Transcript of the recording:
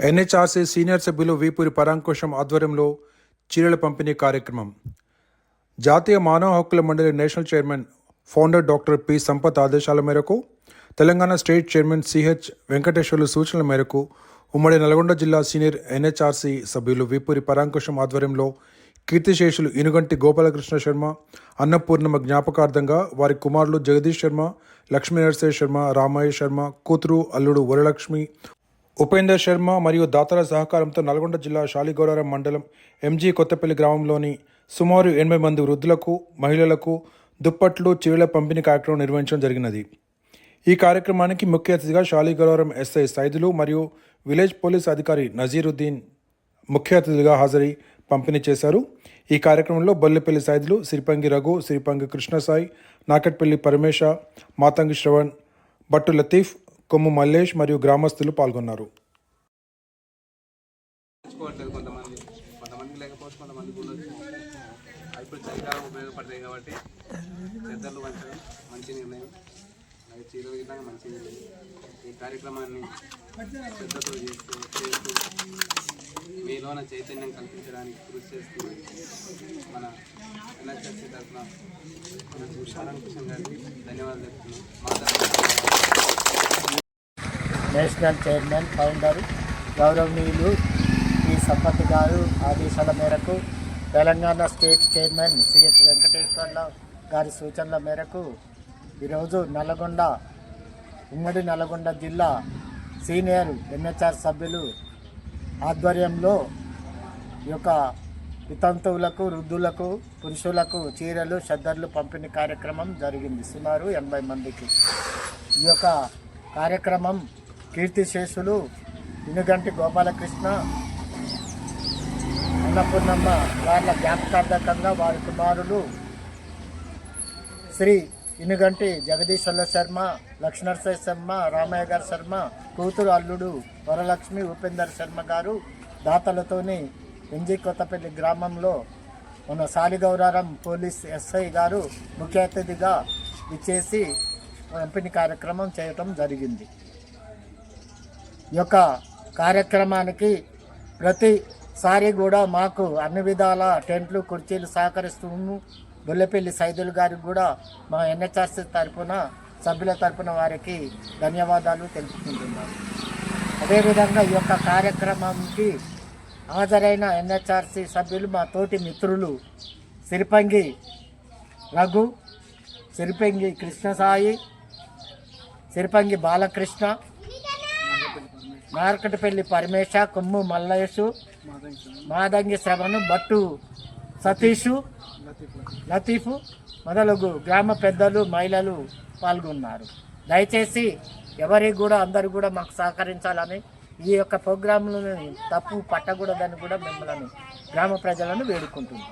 NHRC senior సభ్యులు వీపూరి పరాంకుశం ఆధ్వర్యంలో చీరల పంపిణీ కార్యక్రమం. జాతీయ మానవ హక్కుల మండలి national chairman founder doctor P Sampath ఆదేశాల మేరకు Telangana state chairman CH Venkateswarlu సూచనల మేరకు ఉమ్మడి నల్గొండ జిల్లా సీనియర్ ఎన్హెచ్ఆర్సీ సభ్యులు వీపూరి పరాంకుశం ఆధ్వర్యంలో కీర్తిశేషులు ఇనుగంటి గోపాలకృష్ణ శర్మ అన్నపూర్ణమ జ్ఞాపకార్థంగా వారి కుమారులు జగదీష్ శర్మ లక్ష్మీ నరసింహ శర్మ రామయ్య శర్మ కూతురు అల్లుడు వరలక్ష్మి ఉపేందర్ శర్మ మరియు దాతల సహకారంతో నల్గొండ జిల్లా షాలిగౌరారం మండలం ఎంజీ కొత్తపల్లి గ్రామంలోని సుమారు ఎనభై మంది వృద్ధులకు మహిళలకు దుప్పట్లు చీరల పంపిణీ కార్యక్రమం నిర్వహించడం జరిగినది. ఈ కార్యక్రమానికి ముఖ్య అతిథిగా షాలిగౌరారం ఎస్ఐ సైదులు మరియు విలేజ్ పోలీస్ అధికారి నజీరుద్దీన్ ముఖ్య అతిథిగా హాజరై పంపిణీ చేశారు. ఈ కార్యక్రమంలో బొల్లెపల్లి సైదులు సిరిపంగి రఘు సిరిపంగి కృష్ణసాయి నాకట్పల్లి పరమేశ మాతంగి శ్రవణ్ భట్టు లతీఫ్ కొమ్ము మల్లేష్ మరియు గ్రామస్తులు పాల్గొన్నారు. తెచ్చుకోవట్లేదు కొంతమంది. కొంతమంది లేకపోతే కొంతమంది ఉండొచ్చు ఇప్పుడు చలికాలం ఉపయోగపడతాయి కాబట్టి పెద్దలు మంచిగా మంచి నిర్ణయం. అది చీరల విధంగా మంచి నిర్ణయం. ఈ కార్యక్రమాన్ని శ్రద్ధతో చేస్తూ చేస్తూ మీలోన చైతన్యం కల్పించడానికి కృషి చేస్తూ మన ఎన్హెచ్ఎస్సీ తరఫున మన శరణ్ కిషన్ గారికి ధన్యవాదాలు చెప్తున్నాం. మా నేషనల్ చైర్మన్ ఫౌండర్ గౌరవనీయులు ఈ సంపత్ గారు ఆదేశాల మేరకు తెలంగాణ స్టేట్ చైర్మన్ సిహెచ్ వెంకటేశ్వర్ల గారి సూచనల మేరకు ఈరోజు నల్గొండ ఉమ్మడి నల్గొండ జిల్లా సీనియర్ ఎన్హెచ్ఆర్ సభ్యులు ఆధ్వర్యంలో ఈ యొక్క వితంతువులకు వృద్ధులకు పురుషులకు చీరలు షద్దర్లు పంపిణీ కార్యక్రమం జరిగింది. సుమారు ఎనభై మందికి. ఈ యొక్క కార్యక్రమం కీర్తిశేషులు ఇనుగంటి గోపాలకృష్ణ అన్నపూర్ణమ్మ వాళ్ళ జ్ఞాపకార్థకంగా వారి కుమారులు శ్రీ ఇనుగంటి జగదీశ్వర శర్మ లక్ష్మణర్సయ్య శర్మ రామయ్య గారి శర్మ కూతురు అల్లుడు వరలక్ష్మి ఉపేందర్ శర్మ గారు దాతలతోని ఎంజీ కొత్తపల్లి గ్రామంలో మన సాలిగౌరారం పోలీస్ ఎస్ఐ గారు ముఖ్య అతిథిగా ఇచ్చేసి పంపిణీ కార్యక్రమం చేయటం జరిగింది. యొక్క కార్యక్రమానికి ప్రతిసారి కూడా మాకు అన్ని విధాల టెంట్లు కుర్చీలు సహకరిస్తున్నాము గొల్లపల్లి సైదులు గారికి కూడా మా ఎన్హెచ్ఆర్సీ తరఫున సభ్యుల తరఫున వారికి ధన్యవాదాలు తెలుపుకుంటున్నాను అదేవిధంగా ఈ యొక్క కార్యక్రమానికి హాజరైన ఎన్హెచ్ఆర్సీ సభ్యులు మా తోటి మిత్రులు సిరిపంగి రఘు సిరిపంగి కృష్ణసాయి సిరిపంగి బాలకృష్ణ మార్కటపల్లి పరమేశ కొమ్ము మల్లేషు మాదంగి శ్రవణు భట్టు సతీషు లతీఫు మొదలగు గ్రామ పెద్దలు మహిళలు పాల్గొన్నారు. దయచేసి ఎవరికి కూడా అందరూ కూడా మాకు సహకరించాలని ఈ యొక్క ప్రోగ్రాంలో తప్పు పట్టకూడదని కూడా మిమ్మల్ని గ్రామ ప్రజలను వేడుకుంటున్నాం.